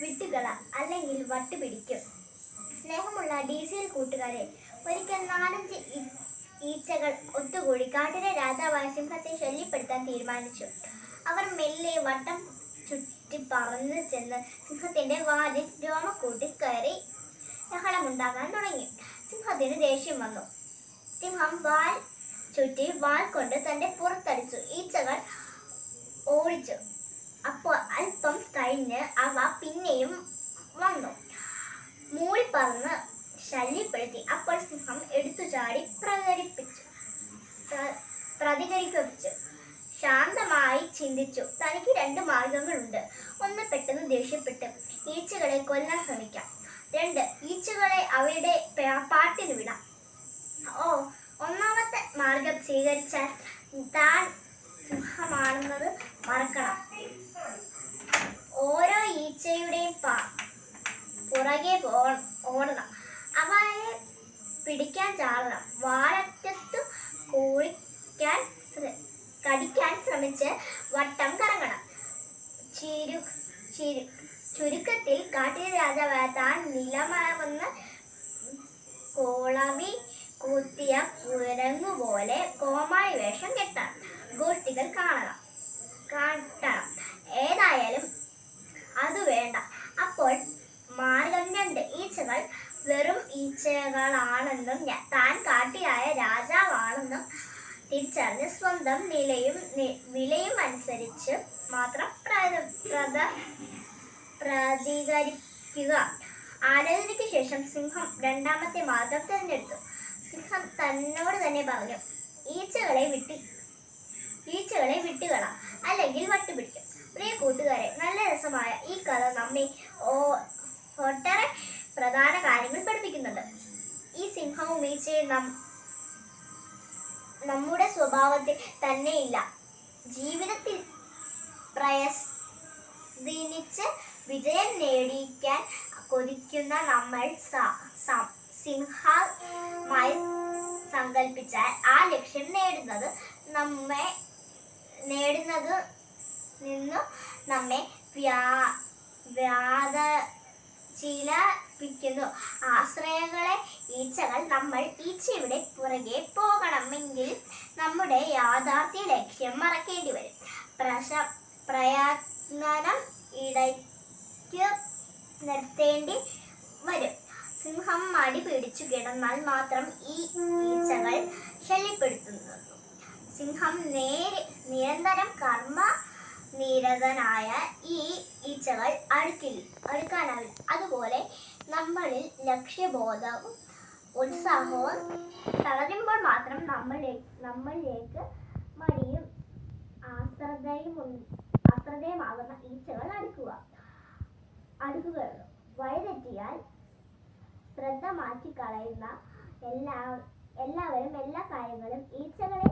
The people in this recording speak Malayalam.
വിട്ടുകള അല്ലെങ്കിൽ വട്ടുപിടിക്കും. സ്നേഹമുള്ള ഡി സി എൽ കൂട്ടുകാരെ ഒരിക്കൽ നാലഞ്ച് ഈച്ചകൾ ഒത്തുകൂടി കാട്ടിലെ രാജാവായ സിംഹത്തെ ശല്യപ്പെടുത്താൻ തീരുമാനിച്ചു. അവർ മെല്ലെ വട്ടം ചുറ്റി പറന്നു ചെന്ന് സിംഹത്തിന്റെ വാലിൽ രോമക്കൂട്ടിൽ കയറി ബഹളമുണ്ടാകാൻ തുടങ്ങി. സിംഹത്തിന് ദേഷ്യം വന്നു. സിംഹം വാൽ ചുറ്റി വാൽ കൊണ്ട് തന്റെ പുറത്തടിച്ചു. ഈച്ചകൾ ഓടിച്ചു. അപ്പോൾ അല്പം കഴിഞ്ഞ് അവ പിന്നെയും വന്നു. മൂളിപ്പറന്ന് ശല്യപ്പെടുത്തി. അപ്പോൾ സിംഹം എടുത്തു ചാടി പ്രകരിപ്പിച്ചു പ്ര- പ്രതികരിപ്പിച്ചു ശാന്തമായി ചിന്തിച്ചു. തനിക്ക് രണ്ട് മാർഗങ്ങളുണ്ട്. ഒന്ന് പെട്ടെന്ന് ദേഷ്യപ്പെട്ട് ഈച്ചകളെ കൊല്ലാൻ ശ്രമിക്കാം. രണ്ട് ഈച്ചകളെ അവയുടെ പാട്ടിന് വിടാം. ഓ ഒന്നാമത്തെ മാർഗം സ്വീകരിച്ചാൽ താൻ സിംഹമാണെന്നത് മറക്കണം. ഓരോ ഈച്ചയുടെയും പാ പുറകെ ഓടണം. അവയെ പിടിക്കാൻ ചാടണം. വാലറ്റത്തു കോഴിക്കാൻ കടിക്കാൻ ശ്രമിച്ച് വട്ടം കറങ്ങണം. ചിരു ചിരു ചുരുക്കത്തിൽ കാട്ടിലെ രാജാവായ താൻ നിലമറന്ന് കോളവി കൂത്തിയ കുരങ്ങു പോലെ കോമാളി വേഷം കെട്ടണം ഗോഷ്ടികൾ കാണണം. കാട്ടണം ഏതായാലും അത് വേണ്ട അപ്പോൾ മാർഗം രണ്ട് ഈച്ചകൾ വെറും ഞ- താൻ കാട്ടിയായ രാജാവാണെന്നും തിരിച്ചറിഞ്ഞ് സ്വന്തം നിലയും വിലയും അനുസരിച്ച് മാത്രം പ്ര- പ്രത- പ്രതികരിക്കുക. ആലോചനയ്ക്ക് ശേഷം സിംഹം രണ്ടാമത്തെ മാർഗം തിരഞ്ഞെടുത്തു. സിംഹം തന്നോട് തന്നെ പറഞ്ഞു ഈച്ചകളെ വിട്ടി ഈച്ചകളെ വിട്ടുകള അല്ലെങ്കിൽ വട്ടുപിടിക്കും. പ്രിയ കൂട്ടുകാരെ നല്ല രസമായ ഈ കഥ നമ്മെ ഒട്ടേറെ പ്രധാന കാര്യങ്ങൾ പഠിപ്പിക്കുന്നുണ്ട്. ഈ സിംഹവും ഈച്ചയും നം നമ്മുടെ സ്വഭാവത്തിൽ തന്നെയില്ല. ജീവിതത്തിൽ പ്രയസ്നിച്ച് വിജയം നേടിക്കാൻ കൊതിക്കുന്ന നമ്മൾ സിംഹമായി സങ്കല്പിച്ചാൽ ആ ലക്ഷ്യം നേടുന്നത് നമ്മെ നേടുന്നത് നിന്നും നമ്മെ വ്യാ വ്യാത ചിലപ്പിക്കുന്നു ആശ്രയങ്ങളെ ഈച്ചകൾ നമ്മൾ ഈച്ചയുടെ പുറകെ പോകണമെങ്കിൽ നമ്മുടെ യാഥാർത്ഥ്യ ലക്ഷ്യം മറക്കേണ്ടി വരും. പ്രശ പ്രയത്നം ഇടയ്ക്ക് നിർത്തേണ്ടി വരും. സിംഹം മടി പിടിച്ചു കിടന്നാൽ മാത്രം ഈ ഈച്ചകൾ ശല്യപ്പെടുത്തുന്നു. സിംഹം നേരെ നിരന്തരം കർമ്മ നിരതനായ ഈ ഈച്ചകൾ അടുക്കില്ല അടുക്കാനാവില്ല. അതുപോലെ നമ്മളിൽ ലക്ഷ്യബോധവും ഉത്സാഹവും തളരുമ്പോൾ മാത്രം നമ്മളെ നമ്മളിലേക്ക് മടിയും ആശ്രതയും ആശ്രതയുമാകുന്ന ഈച്ചകൾ അടുക്കുക. അടുക്കുകയുള്ളൂ വഴിതെറ്റിയാൽ ശ്രദ്ധ മാറ്റിക്കളയുന്ന എല്ലാ എല്ലാവരും എല്ലാ കാര്യങ്ങളും ഈച്ചകളെ